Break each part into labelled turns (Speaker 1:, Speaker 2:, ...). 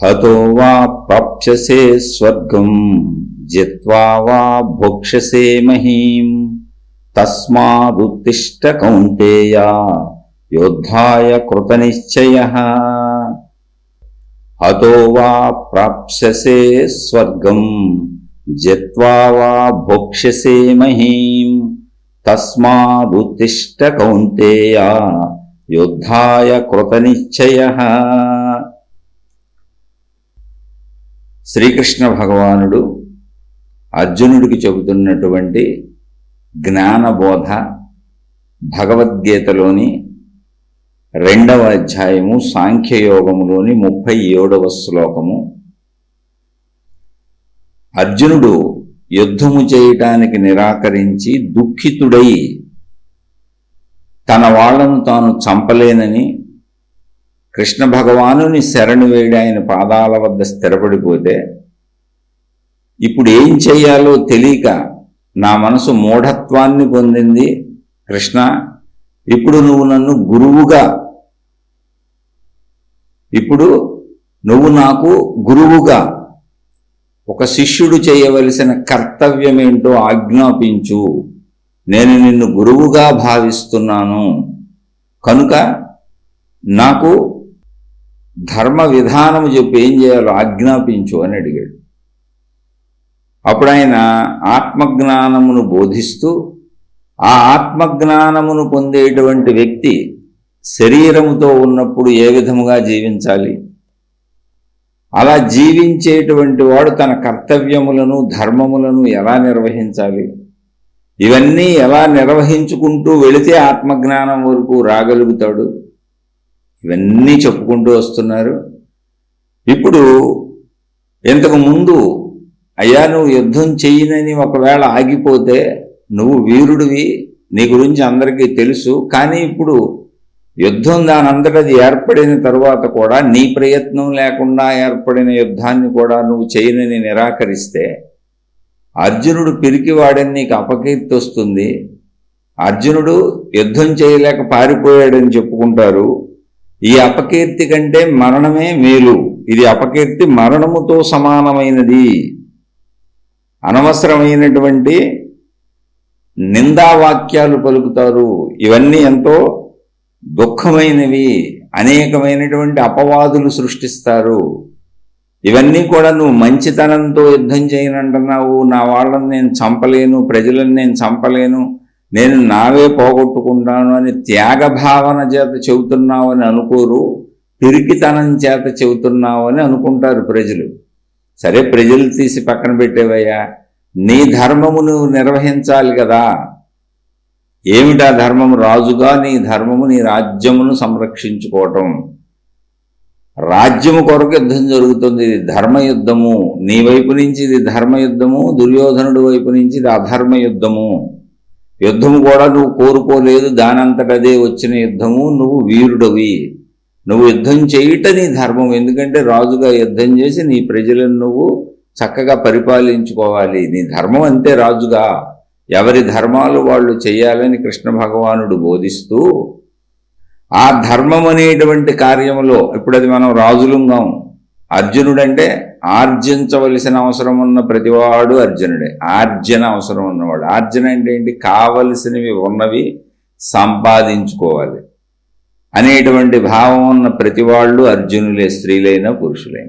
Speaker 1: హతో వా ప్రాప్స్యసే స్వర్గం జిత్వా వా భోక్ష్యసే మహీం. తస్మాదుత్తిష్ట కౌంటేయ యోద్ధాయ కృతనిశ్చయ హతో వా ప్రాప్స్యసే స్వర్గం జిత్వా వా భోక్ష్యసే మహీం. తస్మాదుత్తిష్ట కౌంతేయ యుద్ధాయ కృతనిశ్చయ శ్రీకృష్ణ భగవానుడు అర్జునుడికి చెబుతున్నటువంటి జ్ఞానబోధ భగవద్గీతలోని రెండవ అధ్యాయము సాంఖ్యయోగములోని ముప్పై ఏడవ శ్లోకము. అర్జునుడు యుద్ధము చేయటానికి నిరాకరించి దుఃఖితుడై తన వాళ్ళను తాను చంపలేనని కృష్ణ భగవానుని శరణు వేడి ఆయన పాదాల వద్ద స్థిరపడిపోతే ఇప్పుడు ఏం చెయ్యాలో తెలియక నా మనసు మూఢత్వాన్ని పొందింది కృష్ణ. ఇప్పుడు నువ్వు నన్ను గురువుగా ఇప్పుడు నువ్వు నాకు గురువుగా ఒక శిష్యుడు చేయవలసిన కర్తవ్యమేంటో ఆజ్ఞాపించు. నేను నిన్ను గురువుగా భావిస్తున్నాను. కనుక నాకు ధర్మ విధానము చెప్పి ఏం చేయాలో ఆజ్ఞాపించు అని అడిగాడు. అప్పుడు ఆయన ఆత్మజ్ఞానమును బోధిస్తూ ఆ ఆత్మజ్ఞానమును పొందేటువంటి వ్యక్తి శరీరముతో ఉన్నప్పుడు ఏ విధముగా జీవించాలి? అలా జీవించేటువంటి వాడు తన కర్తవ్యములను ధర్మములను ఎలా నిర్వహించాలి? ఇవన్నీ ఎలా నిర్వహించుకుంటూ వెళితే ఆత్మజ్ఞానం వరకు రాగలుగుతాడు? ఇవన్నీ చెప్పుకుంటూ వస్తున్నారు. ఇప్పుడు ఇంతకు ముందు అయ్యా నువ్వు యుద్ధం చెయ్యనని ఒకవేళ ఆగిపోతే నువ్వు వీరుడివి నీ గురించి అందరికీ తెలుసు. కానీ ఇప్పుడు యుద్ధం దాని అంతటది ఏర్పడిన తరువాత కూడా నీ ప్రయత్నం లేకుండా ఏర్పడిన యుద్ధాన్ని కూడా నువ్వు చేయనని నిరాకరిస్తే అర్జునుడు పిరికివాడని నీకు అపకీర్తి వస్తుంది. అర్జునుడు యుద్ధం చేయలేక పారిపోయాడని చెప్పుకుంటారు. ఈ అపకీర్తి కంటే మరణమే మేలు. ఇది అపకీర్తి మరణముతో సమానమైనది. అనవసరమైనటువంటి నిందావాక్యాలు పలుకుతారు. ఇవన్నీ ఎంతో దుఃఖమైనవి. అనేకమైనటువంటి అపవాదులు సృష్టిస్తారు. ఇవన్నీ కూడా నువ్వు మంచితనంతో యుద్ధం చేయనంటున్నావు. నా వాళ్ళని నేను చంపలేను ప్రజలను నేను చంపలేను. నేను నావే పోగొట్టుకుంటాను అని త్యాగ భావన చేత చెబుతున్నావు అని అనుకోరు పిరికితనం చేత చెబుతున్నావు అని అనుకుంటారు ప్రజలు. సరే ప్రజలు తీసి పక్కన పెట్టేవయ్యా నీ ధర్మము నువ్వు నిర్వహించాలి కదా. ఏమిటా ధర్మము? రాజుగా నీ ధర్మము నీ రాజ్యమును సంరక్షించుకోవటం. రాజ్యము కొరకు యుద్ధం జరుగుతుంది ఇది ధర్మయుద్ధము. నీ వైపు నుంచి ఇది ధర్మయుద్ధము దుర్యోధనుడి వైపు నుంచి ఇది అధర్మ యుద్ధము కూడా నువ్వు కోరుకోలేదు దానంతటదే వచ్చిన యుద్ధము నువ్వు వీరుడవి. నువ్వు యుద్ధం చేయుట నీ ధర్మం ఎందుకంటే రాజుగా యుద్ధం చేసి నీ ప్రజలను నువ్వు చక్కగా పరిపాలించుకోవాలి. నీ ధర్మం అంతే రాజుగా. ఎవరి ధర్మాలు వాళ్ళు చేయాలని కృష్ణ భగవానుడు బోధిస్తూ ఆ ధర్మం అనేటువంటి కార్యములో ఇప్పుడు అది మనం రాజులుంగాం. అర్జునుడంటే ఆర్జించవలసిన అవసరం ఉన్న ప్రతివాడు అర్జునుడే. ఆర్జన అవసరం ఉన్నవాడు. ఆర్జన అంటే ఏంటి? కావలసినవి ఉన్నవి సంపాదించుకోవాలి. అనేటువంటి భావం ఉన్న ప్రతివాళ్ళు అర్జునులే స్త్రీలైన పురుషులైన.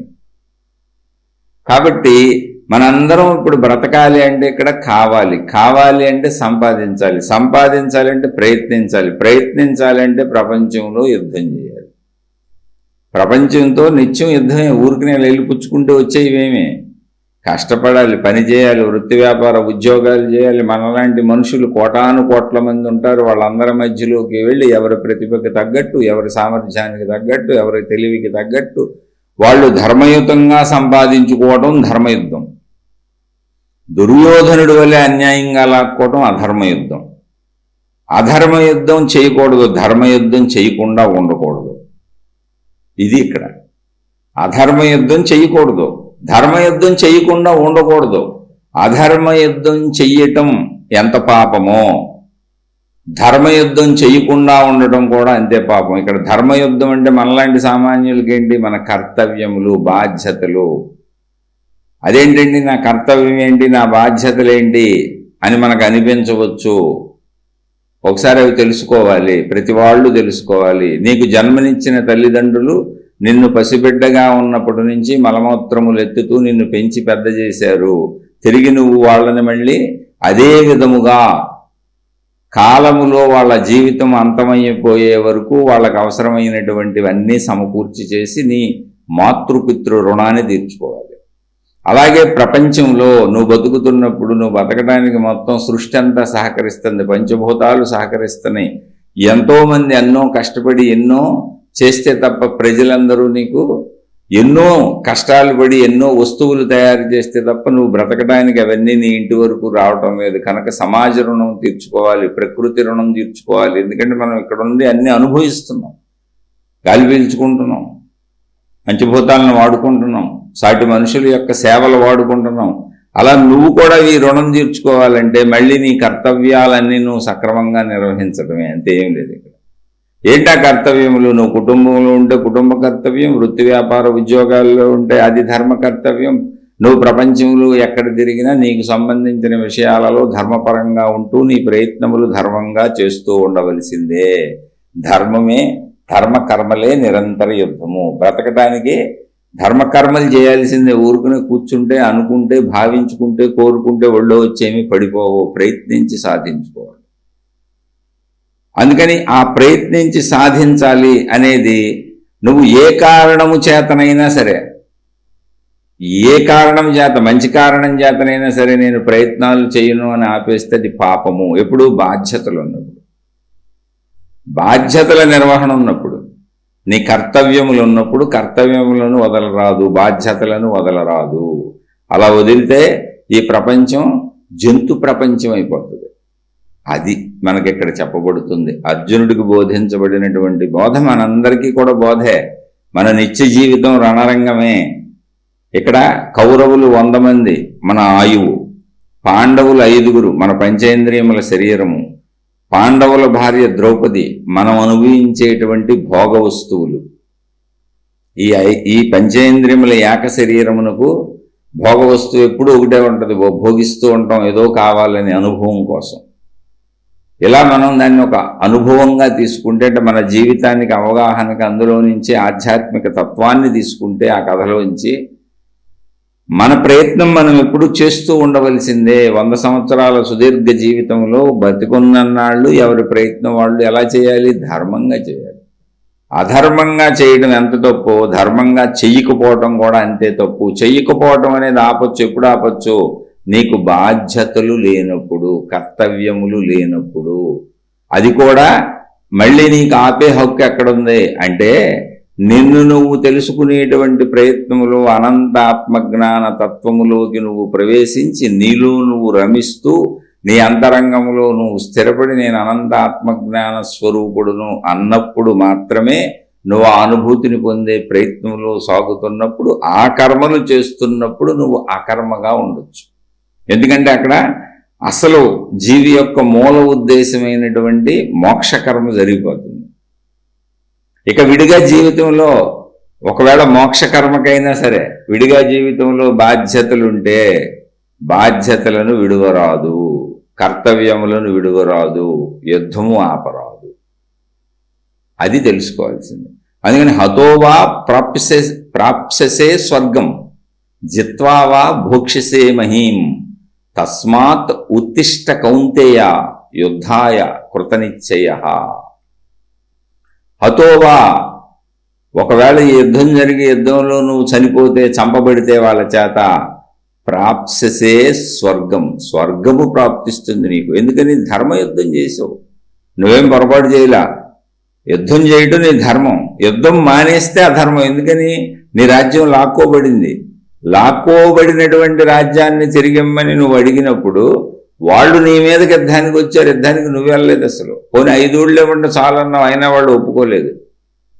Speaker 1: కాబట్టి మనందరం ఇప్పుడు బ్రతకాలి అంటే ఇక్కడ కావాలి. కావాలి అంటే సంపాదించాలి. సంపాదించాలంటే ప్రయత్నించాలి. ప్రయత్నించాలంటే ప్రపంచంలో యుద్ధం చేయాలి. ప్రపంచంతో నిత్యం యుద్ధమే ఊరికినే లైలు పుచ్చుకుంటూ వచ్చేవేమే? కష్టపడాలి పని చేయాలి వృత్తి వ్యాపార ఉద్యోగాలు చేయాలి. మనలాంటి మనుషులు కోటాను కోట్ల మంది ఉంటారు. వాళ్ళందరి మధ్యలోకి వెళ్ళి ఎవరి ప్రతిభకి తగ్గట్టు ఎవరి సామర్థ్యానికి తగ్గట్టు ఎవరి తెలివికి తగ్గట్టు వాళ్ళు ధర్మయుతంగా సంపాదించుకోవడం ధర్మయుద్ధం. దుర్యోధనుడి వల్లే అన్యాయంగా లాక్కోవడం అధర్మయుద్ధం. అధర్మయుద్ధం చేయకూడదు ధర్మయుద్ధం చేయకుండా ఉండకూడదు. ఇది ఇక్కడ. అధర్మ యుద్ధం చేయకూడదు ధర్మ యుద్ధం చేయకుండా ఉండకూడదు. అధర్మ యుద్ధం చెయ్యటం ఎంత పాపమో. ధర్మయుద్ధం చేయకుండా ఉండటం కూడా అంతే పాపం. ఇక్కడ ధర్మయుద్ధం అంటే మనలాంటి సామాన్యులకేంటి? మన కర్తవ్యములు బాధ్యతలు. అదేంటండి నా కర్తవ్యం ఏంటి? నా బాధ్యతలేంటి అని మనకు అనిపించవచ్చు. ఒకసారి అవి తెలుసుకోవాలి ప్రతి వాళ్ళు తెలుసుకోవాలి. నీకు జన్మనిచ్చిన తల్లిదండ్రులు నిన్ను పసిబిడ్డగా ఉన్నప్పటి నుంచి మలమూత్రములు ఎత్తుతూ నిన్ను పెంచి పెద్ద చేశారు. తిరిగి నువ్వు వాళ్ళని మళ్ళీ అదే విధముగా కాలములో వాళ్ళ జీవితం అంతమైపోయే వరకు వాళ్ళకు అవసరమైనటువంటివన్నీ సమకూర్చి చేసి నీ మాతృపితృ రుణాన్ని తీర్చుకోవాలి. అలాగే ప్రపంచంలో నువ్వు బతుకుతున్నప్పుడు నువ్వు బతకడానికి మొత్తం సృష్టి అంతా సహకరిస్తుంది పంచభూతాలు సహకరిస్తున్నాయి. ఎంతోమంది ఎన్నో కష్టపడి ఎన్నో చేస్తే తప్ప ప్రజలందరూ నీకు ఎన్నో కష్టాలు పడి ఎన్నో వస్తువులు తయారు చేస్తే తప్ప నువ్వు బ్రతకడానికి అవన్నీ నీ ఇంటి వరకు రావటం లేదు. కనుక సమాజ రుణం తీర్చుకోవాలి ప్రకృతి రుణం తీర్చుకోవాలి. ఎందుకంటే మనం ఇక్కడ ఉండి అన్ని అనుభవిస్తున్నాం గాలి పీల్చుకుంటున్నాం పంచభూతాలను వాడుకుంటున్నాం. సాటి మనుషుల యొక్క సేవలు వాడుకుంటున్నాం అలా నువ్వు కూడా ఈ రుణం తీర్చుకోవాలంటే మళ్ళీ నీ కర్తవ్యాలన్నీ నువ్వు సక్రమంగా నిర్వహించడమే అంతే ఏం లేదు ఇక్కడ. ఏంటా కర్తవ్యములు? నువ్వు కుటుంబంలో ఉంటే కుటుంబ కర్తవ్యం వృత్తి వ్యాపార ఉద్యోగాల్లో ఉంటే అది ధర్మ కర్తవ్యం. నువ్వు ప్రపంచంలో ఎక్కడ తిరిగినా నీకు సంబంధించిన విషయాలలో ధర్మపరంగా ఉంటూ నీ ప్రయత్నములు ధర్మంగా చేస్తూ ఉండవలసిందే. ధర్మమే ధర్మ కర్మలే నిరంతర యుద్ధము. బ్రతకటానికి ధర్మకర్మలు చేయాల్సిందే. ఊరుకునే కూర్చుంటే అనుకుంటే భావించుకుంటే కోరుకుంటే ఒళ్ళో వచ్చేమి పడిపోవు ప్రయత్నించి సాధించుకోవాలి. అందుకని ఆ ప్రయత్నించి సాధించాలి అనేది నువ్వు ఏ కారణము చేతనైనా సరే ఏ కారణం చేత మంచి కారణం చేతనైనా సరే నేను ప్రయత్నాలు చేయను అని ఆపేస్తే అది పాపము. ఎప్పుడు బాధ్యతలు ఉన్నప్పుడు. బాధ్యతల నిర్వహణ ఉన్నప్పుడు. నీ కర్తవ్యములు ఉన్నప్పుడు కర్తవ్యములను వదలరాదు బాధ్యతలను వదలరాదు. అలా వదిలితే ఈ ప్రపంచం జంతు ప్రపంచం అయిపోతుంది. అది మనకి ఇక్కడ చెప్పబడుతుంది. అర్జునుడికి బోధించబడినటువంటి బోధ మనందరికీ కూడా బోధే. మన నిత్య జీవితం రణరంగమే. ఇక్కడ కౌరవులు వంద మంది మన ఆయువు. పాండవులు ఐదుగురు మన పంచేంద్రియముల శరీరము. పాండవుల భార్య ద్రౌపది మనం అనుభవించేటువంటి భోగ వస్తువులు. ఈ ఈ పంచేంద్రియముల ఏక శరీరమునకు భోగ వస్తువు ఎప్పుడూ ఒకటే ఉంటుంది. భోగిస్తూ ఉంటాం ఏదో కావాలనే అనుభవం కోసం. ఇలా మనం దాన్ని ఒక అనుభవంగా తీసుకుంటే అంటే మన జీవితానికి అవగాహనకి అందులో నుంచి ఆధ్యాత్మిక తత్వాన్ని తీసుకుంటే ఆ కథలోంచి మన ప్రయత్నం మనం ఎప్పుడు చేస్తూ ఉండవలసిందే. వంద సంవత్సరాల సుదీర్ఘ జీవితంలో బతికున్నన్నాళ్ళు ఎవరి ప్రయత్నం వాళ్ళు ఎలా చేయాలి? ధర్మంగా చేయాలి. అధర్మంగా చేయడం ఎంత తప్పు? ధర్మంగా చెయ్యకపోవటం కూడా అంతే తప్పు. చెయ్యకపోవటం అనేది ఆపచ్చు ఎప్పుడు ఆపచ్చు? నీకు బాధ్యతలు లేనప్పుడు కర్తవ్యములు లేనప్పుడు. అది కూడా మళ్ళీ నీకు ఆపే హక్కు ఎక్కడుంది? అంటే నిన్ను నువ్వు తెలుసుకునేటువంటి ప్రయత్నములో అనంత ఆత్మజ్ఞాన తత్వములోకి నువ్వు ప్రవేశించి నీలో నువ్వు రమిస్తూ నీ అంతరంగంలో నువ్వు స్థిరపడి నేను అనంత ఆత్మజ్ఞాన స్వరూపుడును అన్నప్పుడు మాత్రమే నువ్వు అనుభూతిని పొందే ప్రయత్నంలో సాగుతున్నప్పుడు ఆ కర్మలు చేస్తున్నప్పుడు నువ్వు అకర్మగా ఉండొచ్చు. ఎందుకంటే అక్కడ అసలు జీవి యొక్క మూల ఉద్దేశమైనటువంటి మోక్షకర్మ జరిగిపోతుంది. ఇక విడిగా జీవితంలో ఒకవేళ మోక్షకర్మకైనా సరే విడిగా జీవితంలో బాధ్యతలుంటే బాధ్యతలను విడువరాదు కర్తవ్యములను విడువరాదు యుద్ధము ఆపరాదు. అది తెలుసుకోవాల్సింది. అందుకని హతోవా ప్రాప్సే ప్రాప్ససే స్వర్గం జిత్వావా భోక్షసే మహీం తస్మాత్ ఉత్తిష్ట కౌంతేయ యుద్ధాయ కృతనిశ్చయ. హతోవా ఒకవేళ యుద్ధం జరిగి యుద్ధంలో నువ్వు చనిపోతే చంపబడితే వాళ్ళ చేత ప్రాప్ససే స్వర్గం. స్వర్గము ప్రాప్తిస్తుంది నీకు. ఎందుకని? ధర్మయుద్ధం చేసావు. నువ్వేం పొరపాటు చేయలా? యుద్ధం చేయటం నీ ధర్మం. యుద్ధం మానేస్తే అధర్మం. ఎందుకని? నీ రాజ్యం లాక్కోబడింది. లాక్కోబడినటువంటి రాజ్యాన్ని తిరిగిమ్మని నువ్వు అడిగినప్పుడు వాళ్ళు నీ మీదకి యుద్ధానికి వచ్చారు యుద్ధానికి నువ్వు వెళ్ళలేదు అసలు. పోనీ ఐదుళ్ళు ఇవ్వండి చాలన్నావు అయినా వాళ్ళు ఒప్పుకోలేదు.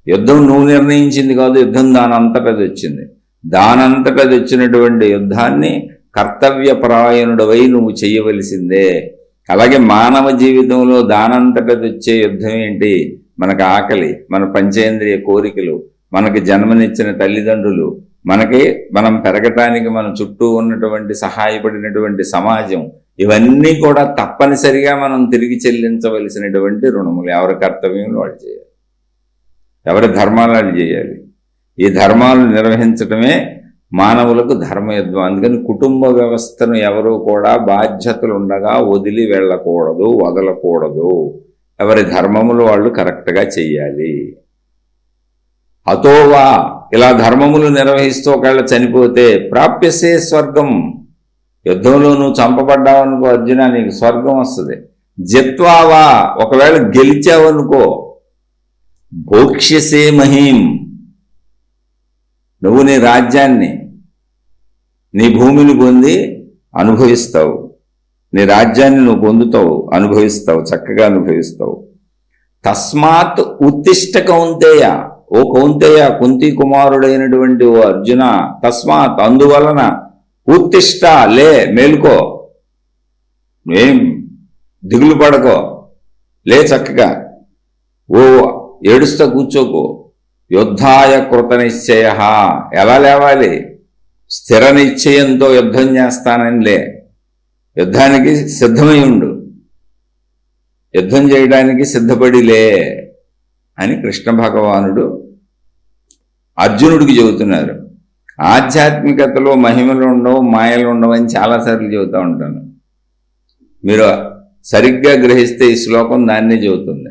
Speaker 1: యుద్ధం నువ్వు నిర్ణయించింది కాదు యుద్ధం దానంతటది వచ్చింది దానంతటది వచ్చినటువంటి యుద్ధాన్ని కర్తవ్యపరాయణుడవై నువ్వు చేయవలసిందే. అలాగే మానవ జీవితంలో దానంతటది వచ్చే యుద్ధం ఏంటి? మనకు ఆకలి మన పంచేంద్రియ కోరికలు మనకి జన్మనిచ్చిన తల్లిదండ్రులు మనకి మనం పెరగటానికి మన చుట్టూ ఉన్నటువంటి సహాయపడినటువంటి సమాజం ఇవన్నీ కూడా తప్పనిసరిగా మనం తిరిగి చెల్లించవలసినటువంటి రుణములు ఎవరి కర్తవ్యం వాళ్ళు చేయాలి. ఎవరి ధర్మాలు వాళ్ళు చేయాలి. ఈ ధర్మాలు నిర్వహించటమే మానవులకు ధర్మయుద్ధం. అందుకని కుటుంబ వ్యవస్థను ఎవరు కూడా బాధ్యతలు ఉండగా వదిలి వెళ్ళకూడదు వదలకూడదు. ఎవరి ధర్మములు వాళ్ళు కరెక్ట్గా చెయ్యాలి. అతోవా ఇలా ధర్మములు నిర్వహిస్తూ ఒకవేళ చనిపోతే ప్రాప్యసే స్వర్గం. యుద్ధంలో నువ్వు చంపబడ్డావనుకో అర్జున నీకు స్వర్గం వస్తుంది. జిత్వావా ఒకవేళ గెలిచావనుకో భోక్ష్యసే మహీం. నువ్వు నీ రాజ్యాన్ని నీ భూమిని పొంది అనుభవిస్తావు. నీ రాజ్యాన్ని నువ్వు పొందుతావు అనుభవిస్తావు చక్కగా అనుభవిస్తావు. తస్మాత్ ఉత్తిష్ట కౌంతేయ. ఓ కౌంతేయ కుంతి కుమారుడైనటువంటి ఓ అర్జున తస్మాత్ అందువలన ఉత్తిష్ట లే మేలుకో. ఏం దిగులు పడకో. లే చక్కగా. ఓ ఏడుస్తా కూర్చోకో. యుద్ధాయ కృత నిశ్చయ. ఎలా లేవాలి? స్థిర నిశ్చయంతో యుద్ధం చేస్తానని లే. యుద్ధానికి సిద్ధమై ఉండు. యుద్ధం చేయడానికి సిద్ధపడిలే అని కృష్ణ భగవానుడు అర్జునుడికి చెబుతున్నారు. ఆధ్యాత్మికతలో మహిమలు ఉండవు మాయలు ఉండవు అని చాలాసార్లు చెబుతూ ఉంటాను. మీరు సరిగ్గా గ్రహిస్తే ఈ శ్లోకం దాన్నే చెబుతుంది.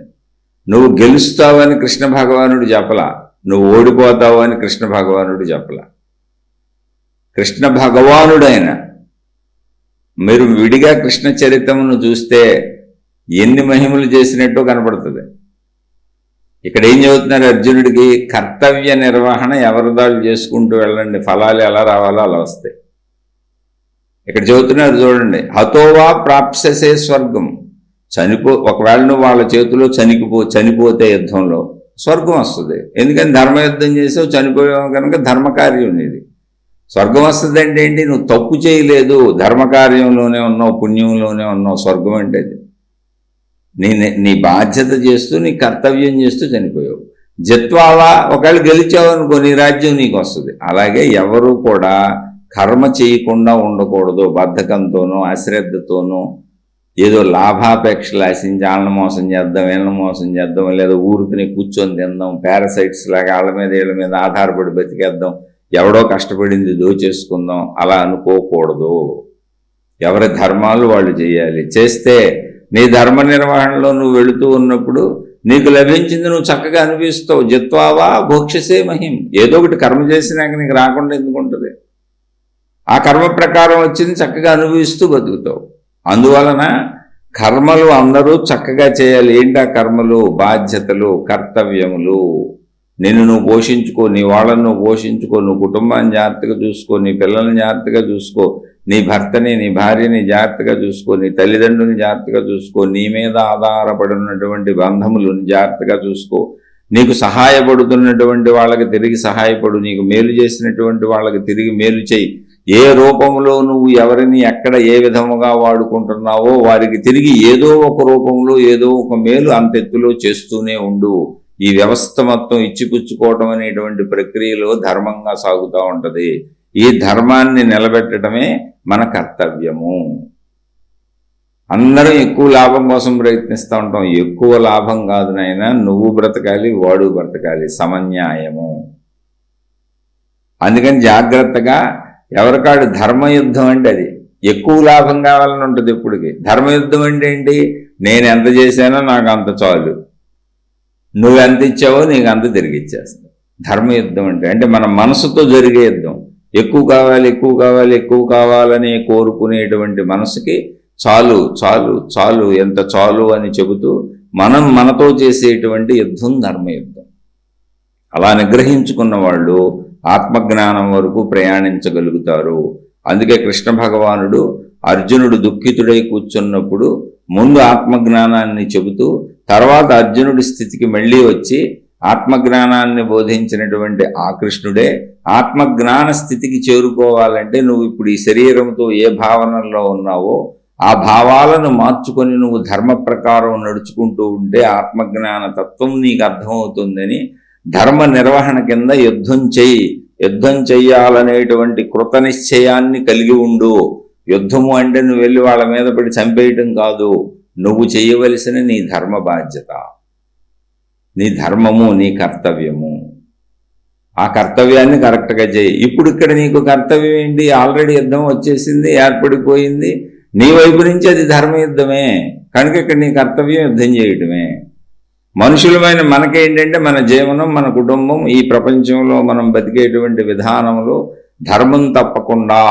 Speaker 1: నువ్వు గెలుస్తావని కృష్ణ భగవానుడు చెప్పలా. నువ్వు ఓడిపోతావు అని కృష్ణ భగవానుడు చెప్పలా. కృష్ణ భగవానుడైన మీరు విడిగా కృష్ణ చరిత్రమును చూస్తే ఎన్ని మహిమలు చేసినట్టు కనపడుతుంది. ఇక్కడ ఏం చెబుతున్నారు అర్జునుడికి కర్తవ్య నిర్వహణ ఎవరిదాళ్ళు చేసుకుంటూ వెళ్ళండి ఫలాలు ఎలా రావాలో అలా వస్తాయి. ఇక్కడ చెబుతున్నారు చూడండి హతోవా ప్రాప్ససే స్వర్గం. చనిపో ఒకవేళ నువ్వు వాళ్ళ చేతిలో చనిపో చనిపోతే యుద్ధంలో స్వర్గం వస్తుంది. ఎందుకని ధర్మయుద్ధం చేసావు చనిపోయావు కనుక ధర్మకార్యం ఇది స్వర్గం వస్తుంది అంటే ఏంటి? నువ్వు తప్పు చేయలేదు ధర్మకార్యంలోనే ఉన్నావు పుణ్యంలోనే ఉన్నావు స్వర్గం అంటే నీ నీ బాధ్యత చేస్తూ నీ కర్తవ్యం చేస్తూ చనిపోయావు. జత్వాలా ఒకవేళ గెలిచావు అనుకో నీ రాజ్యం నీకు వస్తుంది. అలాగే ఎవరు కూడా కర్మ చేయకుండా ఉండకూడదు. బద్ధకంతోనూ అశ్రద్ధతోనూ ఏదో లాభాపేక్ష లాసించి వాళ్ళని మోసం చేద్దాం వీళ్ళని మోసం చేద్దాం లేదా ఊరుకుని కూర్చొని తిందాం పారాసైట్స్ లాగా వాళ్ళ మీద వీళ్ళ మీద ఆధారపడి బతికేద్దాం ఎవడో కష్టపడింది దోచేసుకుందాం అలా అనుకోకూడదు. ఎవరి ధర్మాలు వాళ్ళు చేయాలి. చేస్తే నీ ధర్మ నిర్వహణలో నువ్వు వెళుతూ ఉన్నప్పుడు నీకు లభించింది నువ్వు చక్కగా అనిపిస్తావు. జిత్వావా భోక్షసే మహిం. ఏదో ఒకటి కర్మ చేసినాక నీకు రాకుండా ఎందుకుంటుంది ఆ కర్మ ప్రకారం వచ్చింది చక్కగా అనుభవిస్తూ బతుకుతావు. అందువలన కర్మలు అందరూ చక్కగా చేయాలి. ఏంటా కర్మలు? బాధ్యతలు కర్తవ్యములు. నిన్ను నువ్వు పోషించుకో నీ వాళ్ళను నువ్వు పోషించుకో నువ్వు కుటుంబాన్ని జాగ్రత్తగా చూసుకో నీ పిల్లల్ని జాగ్రత్తగా చూసుకో. నీ భర్తని నీ భార్యని జాగ్రత్తగా చూసుకో నీ తల్లిదండ్రుని జాగ్రత్తగా చూసుకో నీ మీద ఆధారపడి ఉన్నటువంటి బంధములను జాగ్రత్తగా చూసుకో. నీకు సహాయపడుతున్నటువంటి వాళ్ళకి తిరిగి సహాయపడు నీకు మేలు చేసినటువంటి వాళ్ళకి తిరిగి మేలు చేయి. ఏ రూపంలో నువ్వు ఎవరిని ఎక్కడ ఏ విధముగా వాడుకుంటున్నావో వారికి తిరిగి ఏదో ఒక రూపంలో ఏదో ఒక మేలు అంతెత్తులో చేస్తూనే ఉండు. ఈ వ్యవస్థ మొత్తం ఇచ్చిపుచ్చుకోవటం అనేటువంటి ప్రక్రియలో ధర్మంగా సాగుతూ ఉంటుంది. ఈ ధర్మాన్ని నిలబెట్టడమే మన కర్తవ్యము. అందరం ఎక్కువ లాభం కోసం ప్రయత్నిస్తూ ఉంటాం. ఎక్కువ లాభం కాదు నాయన నువ్వు బ్రతకాలి వాడు బ్రతకాలి. సమన్యాయము. అందుకని జాగ్రత్తగా ఎవరికాడు ధర్మయుద్ధం అంటే అది. ఎక్కువ లాభం కావాలని ఉంటుంది ఇప్పటికి ధర్మయుద్ధం అంటే ఏంటి? నేను ఎంత చేశానో నాకు అంత చాలు. నువ్వు ఎంత ఇచ్చావో నీకు అంత తిరిగి ఇచ్చేస్తావు ధర్మయుద్ధం అంటే అంటే మన మనసుతో జరిగే యుద్ధం. ఎక్కువ కావాలి ఎక్కువ కావాలి ఎక్కువ కావాలని కోరుకునేటువంటి మనసుకి చాలు చాలు చాలు ఎంత చాలు అని చెబుతూ మనం మనతో చేసేటువంటి యుద్ధం ధర్మయుద్ధం. అలా నిగ్రహించుకున్న వాళ్ళు ఆత్మజ్ఞానం వరకు ప్రయాణించగలుగుతారు. అందుకే కృష్ణ భగవానుడు అర్జునుడు దుఃఖితుడై కూర్చున్నప్పుడు ముందు ఆత్మజ్ఞానాన్ని చెబుతూ తర్వాత అర్జునుడి స్థితికి మళ్ళీ వచ్చి ఆత్మజ్ఞానాన్ని బోధించినటువంటి ఆ కృష్ణుడే ఆత్మజ్ఞాన స్థితికి చేరుకోవాలంటే నువ్వు ఇప్పుడు ఈ శరీరంతో ఏ భావనల్లో ఉన్నావో ఆ భావాలను మార్చుకొని నువ్వు ధర్మ ప్రకారం నడుచుకుంటూ ఉంటే ఆత్మజ్ఞాన తత్వం నీకు అర్థమవుతుందని ధర్మ నిర్వహణ కింద యుద్ధం చెయ్యి. యుద్ధం చెయ్యాలనేటువంటి కృత నిశ్చయాన్ని కలిగి ఉండు. యుద్ధము అంటే నువ్వు వెళ్ళి వాళ్ళ మీద పడి చంపేయటం కాదు. నువ్వు చేయవలసిన నీ ధర్మ బాధ్యత. నీ ధర్మము నీ కర్తవ్యము. ఆ కర్తవ్యాన్ని కరెక్ట్గా చేయి. ఇప్పుడు ఇక్కడ నీకు కర్తవ్యం ఏంటి? ఆల్రెడీ యుద్ధం వచ్చేసింది ఏర్పడిపోయింది. నీ వైపు నుంచి అది ధర్మ యుద్ధమే కనుక ఇక్కడ నీ కర్తవ్యం యుద్ధం చేయటమే. మనుషులమైన మనకేంటంటే మన జీవనం మన కుటుంబం ఈ ప్రపంచంలో మనం బతికేటువంటి విధానంలో ధర్మం తప్పకుండా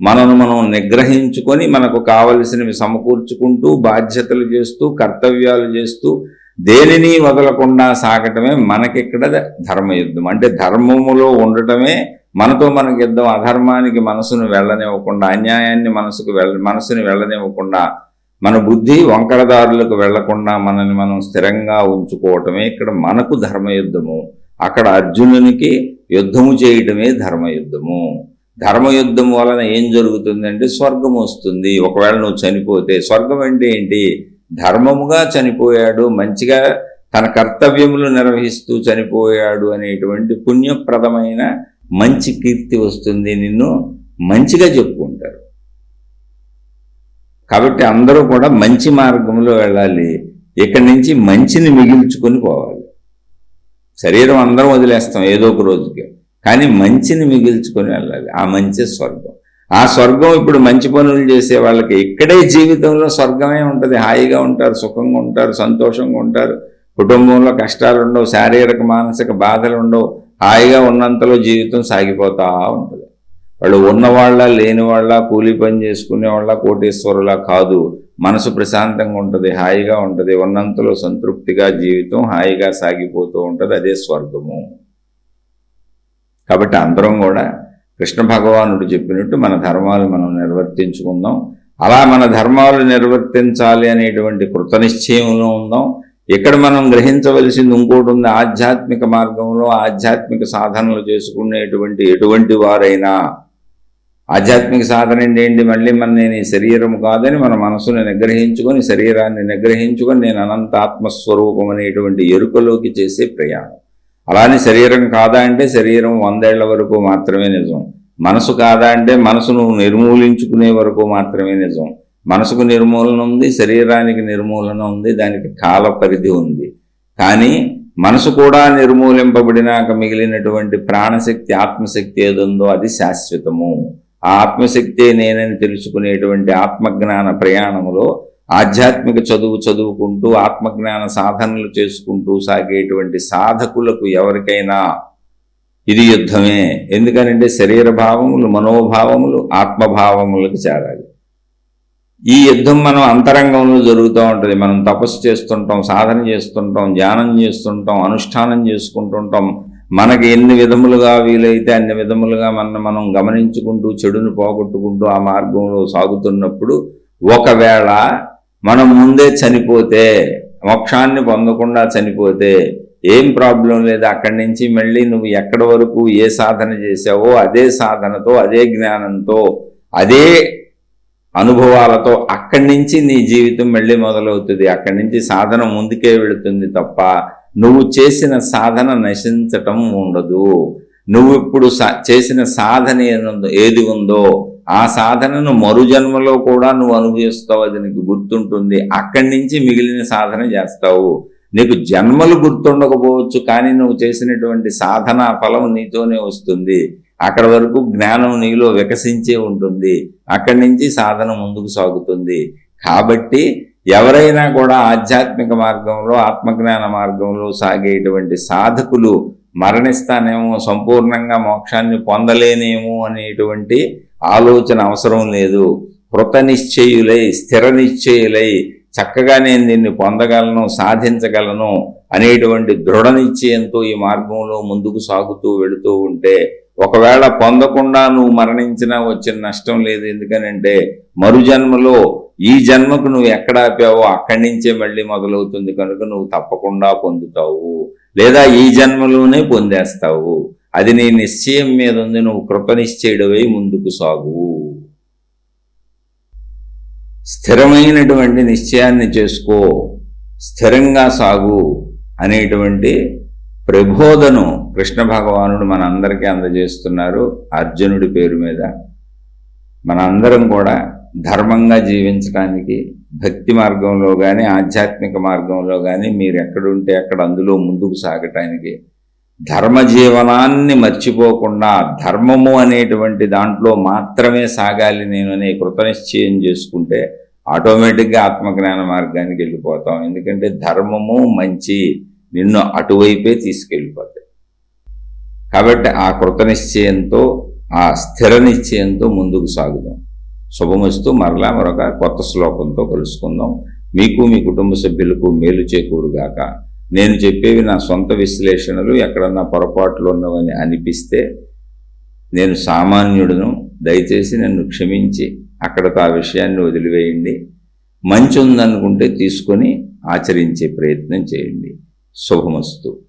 Speaker 1: మనను మనం నిగ్రహించుకొని మనకు కావలసినవి సమకూర్చుకుంటూ బాధ్యతలు చేస్తూ కర్తవ్యాలు చేస్తూ దేనిని వదలకుండా సాగటమే మనకిక్కడ ధర్మయుద్ధం. అంటే ధర్మములో ఉండటమే మనతో మనకి యుద్ధం. అధర్మానికి మనసును వెళ్ళనివ్వకుండా అన్యాయాన్ని మనసుకు వెళ్ళ మనసుని వెళ్ళనివ్వకుండా మన బుద్ధి వంకరదారులకు వెళ్ళకుండా మనల్ని మనం స్థిరంగా ఉంచుకోవటమే ఇక్కడ మనకు ధర్మయుద్ధము. అక్కడ అర్జునునికి యుద్ధము చేయటమే ధర్మయుద్ధము. ధర్మయుద్ధం వలన ఏం జరుగుతుందంటే స్వర్గం వస్తుంది. ఒకవేళ నువ్వు చనిపోతే స్వర్గం అంటే ఏంటి? ధర్మముగా చనిపోయాడు మంచిగా తన కర్తవ్యములు నిర్వహిస్తూ చనిపోయాడు అనేటువంటి పుణ్యప్రదమైన మంచి కీర్తి వస్తుంది. నిన్ను మంచిగా చెప్పుకుంటారు. కాబట్టి అందరూ కూడా మంచి మార్గంలో వెళ్ళాలి. ఇక్కడి నుంచి మంచిని మిగిల్చుకొని పోవాలి. శరీరం అందరం వదిలేస్తాం ఏదో ఒక రోజుకి. కానీ మంచిని మిగిల్చుకొని వెళ్ళాలి. ఆ మంచి స్వర్గం. ఆ స్వర్గం ఇప్పుడు మంచి పనులు చేసే వాళ్ళకి ఇక్కడే జీవితంలో స్వర్గమే ఉంటుంది. హాయిగా ఉంటారు సుఖంగా ఉంటారు సంతోషంగా ఉంటారు. కుటుంబంలో కష్టాలు ఉండవు శారీరక మానసిక బాధలు ఉండవు. హాయిగా ఉన్నంతలో జీవితం సాగిపోతా ఉంటుంది. వాళ్ళు ఉన్నవాళ్ళ లేని వాళ్ళ కూలి పని చేసుకునే వాళ్ళ కోటేశ్వరులా కాదు. మనసు ప్రశాంతంగా ఉంటుంది హాయిగా ఉంటుంది. ఉన్నంతలో సంతృప్తిగా జీవితం హాయిగా సాగిపోతూ ఉంటుంది. అదే స్వర్గము. కాబట్టి అందరం కూడా కృష్ణ భగవానుడు చెప్పినట్టు మన ధర్మాలు మనం నిర్వర్తించుకుందాం. అలా మన ధర్మాలు నిర్వర్తించాలి అనేటువంటి కృతనిశ్చయంలో ఉందాం. ఇక్కడ మనం గ్రహించవలసింది ఇంకోటి ఉంది. ఆధ్యాత్మిక మార్గంలో ఆధ్యాత్మిక సాధనలు చేసుకునేటువంటి ఎటువంటి వారైనా ఆధ్యాత్మిక సాధన ఏంటి? మళ్ళీ మన నేను ఈ శరీరం కాదని మన మనసుని నిగ్రహించుకొని శరీరాన్ని నిగ్రహించుకొని నేను అనంత ఆత్మస్వరూపం అనేటువంటి ఎరుకలోకి చేసే ప్రయాణం. అలానే శరీరం కాదా అంటే శరీరం వందేళ్ళ వరకు మాత్రమే నిజం. మనసు కాదా అంటే మనసును నిర్మూలించుకునే వరకు మాత్రమే నిజం. మనసుకు నిర్మూలన ఉంది శరీరానికి నిర్మూలన ఉంది దానికి కాల పరిధి ఉంది. కానీ మనసు కూడా నిర్మూలింపబడినాక మిగిలినటువంటి ప్రాణశక్తి ఆత్మశక్తి ఏదుందో అది శాశ్వతము. ఆ ఆత్మశక్తి నేనని తెలుసుకునేటువంటి ఆత్మజ్ఞాన ప్రయాణములో ఆధ్యాత్మిక చదువు చదువుకుంటూ ఆత్మజ్ఞాన సాధనలు చేసుకుంటూ సాగేటువంటి సాధకులకు ఎవరికైనా ఇది యుద్ధమే. ఎందుకనంటే శరీర భావములు మనోభావములు ఆత్మభావములకు చేరాలి. ఈ యుద్ధం మనం అంతరంగంలో జరుగుతూ ఉంటుంది. మనం తపస్సు చేస్తుంటాం సాధన చేస్తుంటాం ధ్యానం చేస్తుంటాం అనుష్ఠానం చేసుకుంటుంటాం. మనకి ఎన్ని విధములుగా వీలైతే అన్ని విధములుగా మన మనం గమనించుకుంటూ చెడును పోగొట్టుకుంటూ ఆ మార్గంలో సాగుతున్నప్పుడు ఒకవేళ మనం ముందే చనిపోతే మోక్షాన్ని పొందకుండా చనిపోతే ఏం ప్రాబ్లం లేదు. అక్కడి నుంచి మళ్ళీ నువ్వు ఎక్కడి వరకు ఏ సాధన చేసావో అదే సాధనతో అదే జ్ఞానంతో అదే అనుభవాలతో అక్కడి నుంచి నీ జీవితం మళ్ళీ మొదలవుతుంది. అక్కడి నుంచి సాధన ముందుకే వెళుతుంది తప్ప నువ్వు చేసిన సాధన నశించటం ఉండదు. నువ్వు ఇప్పుడు చేసిన సాధన ఏది ఉందో ఆ సాధనను మరుజన్మలో కూడా నువ్వు అనుభవిస్తావు అది నీకు గుర్తుంటుంది. అక్కడి నుంచి మిగిలిన సాధన చేస్తావు. నీకు జన్మలు గుర్తుండకపోవచ్చు కానీ నువ్వు చేసినటువంటి సాధన ఫలం నీతోనే వస్తుంది. అక్కడ వరకు జ్ఞానం నీలో వికసించే ఉంటుంది. అక్కడి నుంచి సాధన ముందుకు సాగుతుంది. కాబట్టి ఎవరైనా కూడా ఆధ్యాత్మిక మార్గంలో ఆత్మజ్ఞాన మార్గంలో సాగేటువంటి సాధకులు మరణిస్తానేమో సంపూర్ణంగా మోక్షాన్ని పొందలేనేమో అనేటువంటి ఆలోచన అవసరం లేదు. కృత నిశ్చయులై స్థిర నిశ్చయులై చక్కగా నేను దీన్ని పొందగలను సాధించగలను అనేటువంటి దృఢ నిశ్చయంతో ఈ మార్గంలో ముందుకు సాగుతూ వెళుతూ ఉంటే ఒకవేళ పొందకుండా నువ్వు మరణించినా వచ్చిన నష్టం లేదు. ఎందుకనంటే మరుజన్మలో ఈ జన్మకు నువ్వు ఎక్కడ ఆపావో అక్కడి నుంచే మళ్ళీ మొదలవుతుంది కనుక నువ్వు తప్పకుండా పొందుతావు. లేదా ఈ జన్మలోనే పొందేస్తావు. అది నీ నిశ్చయం మీద ఉంది నువ్వు కృపనిశ్చయుడవై ముందుకు సాగు. స్థిరమైనటువంటి నిశ్చయాన్ని చేసుకో స్థిరంగా సాగు అనేటువంటి ప్రబోధను కృష్ణ భగవానుడు మనందరికీ అందజేస్తున్నారు. అర్జునుడి పేరు మీద మనందరం కూడా ధర్మంగా జీవించడానికి భక్తి మార్గంలో కానీ ఆధ్యాత్మిక మార్గంలో కానీ మీరు ఎక్కడుంటే అక్కడ అందులో ముందుకు సాగటానికి ధర్మజీవనాన్ని మర్చిపోకుండా ధర్మము అనేటువంటి దాంట్లో మాత్రమే సాగాలి నేను అనే కృతనిశ్చయం చేసుకుంటే ఆటోమేటిక్గా ఆత్మజ్ఞాన మార్గానికి వెళ్ళిపోతాం. ఎందుకంటే ధర్మము మంచి నిన్ను అటువైపే తీసుకెళ్ళిపోతాయి. కాబట్టి ఆ కృతనిశ్చయంతో ఆ స్థిర నిశ్చయంతో ముందుకు సాగుదాం. శుభమస్తూ. మరలా మరొక కొత్త శ్లోకంతో కలుసుకుందాం. మీకు మీ కుటుంబ సభ్యులకు మేలు చేకూరుగాక. నేను చెప్పేవి నా సొంత విశ్లేషణలు ఎక్కడన్నా పొరపాట్లు ఉన్నవని అనిపిస్తే నేను సామాన్యుడును దయచేసి నన్ను క్షమించి అక్కడతో ఆ విషయాన్ని వదిలివేయండి. మంచి ఉందనుకుంటే తీసుకొని ఆచరించే ప్రయత్నం చేయండి. శుభమస్తు.